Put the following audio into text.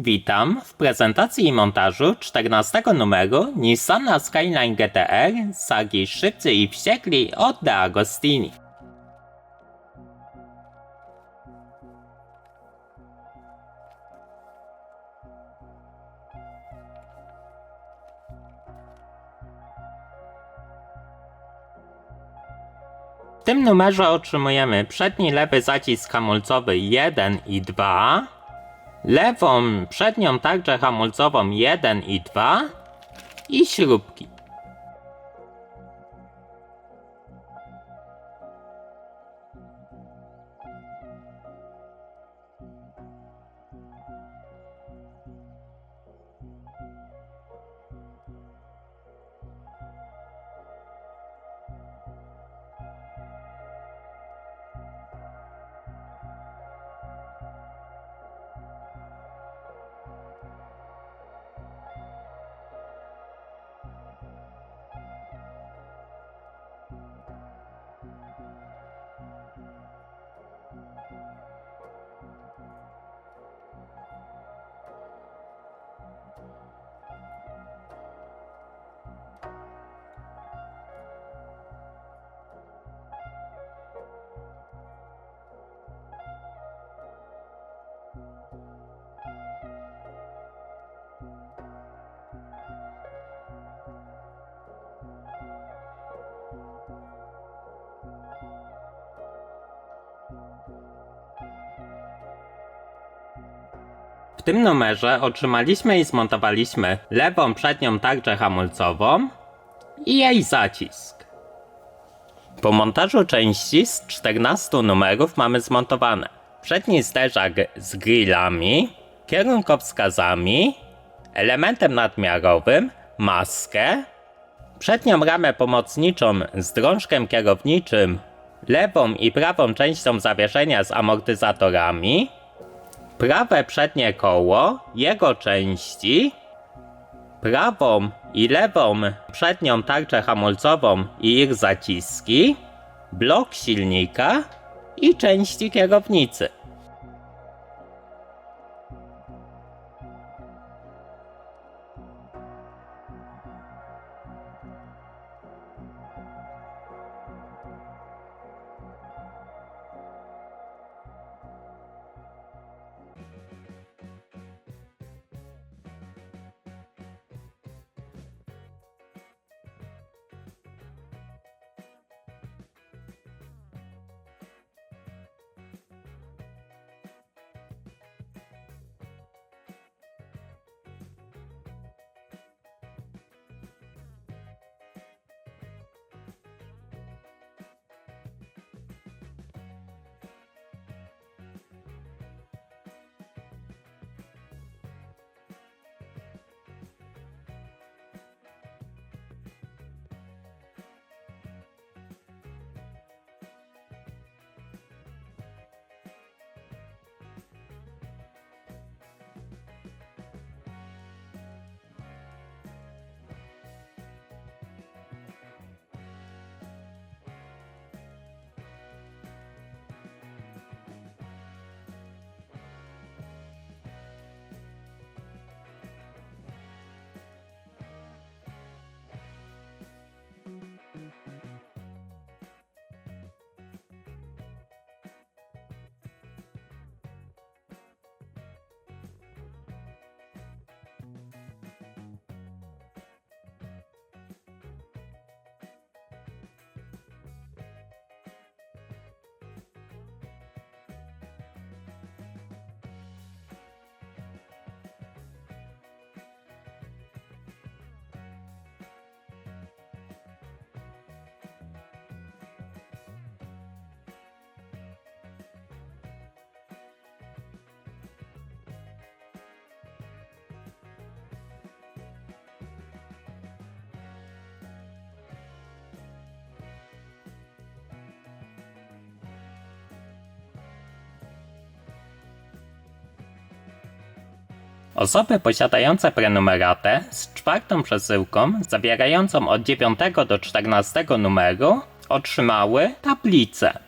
Witam w prezentacji i montażu 14 numeru Nissana Skyline GTR sagi Szybcy i Wściekli od De Agostini. W tym numerze otrzymujemy przedni lewy zacisk hamulcowy 1 i 2, lewą przednią tarczę hamulcową 1 i 2 i śrubki. W tym numerze otrzymaliśmy i zmontowaliśmy lewą przednią tarczę hamulcową i jej zacisk. Po montażu części z 14 numerów mamy zmontowane przedni zderzak z grillami, kierunkowskazami, elementem nadmiarowym, maskę, przednią ramę pomocniczą z drążkiem kierowniczym, lewą i prawą częścią zawieszenia z amortyzatorami, prawe przednie koło, jego części, prawą i lewą przednią tarczę hamulcową i ich zaciski, blok silnika i części kierownicy. Osoby posiadające prenumeratę z czwartą przesyłką zawierającą od 9 do 14 numeru otrzymały tablicę.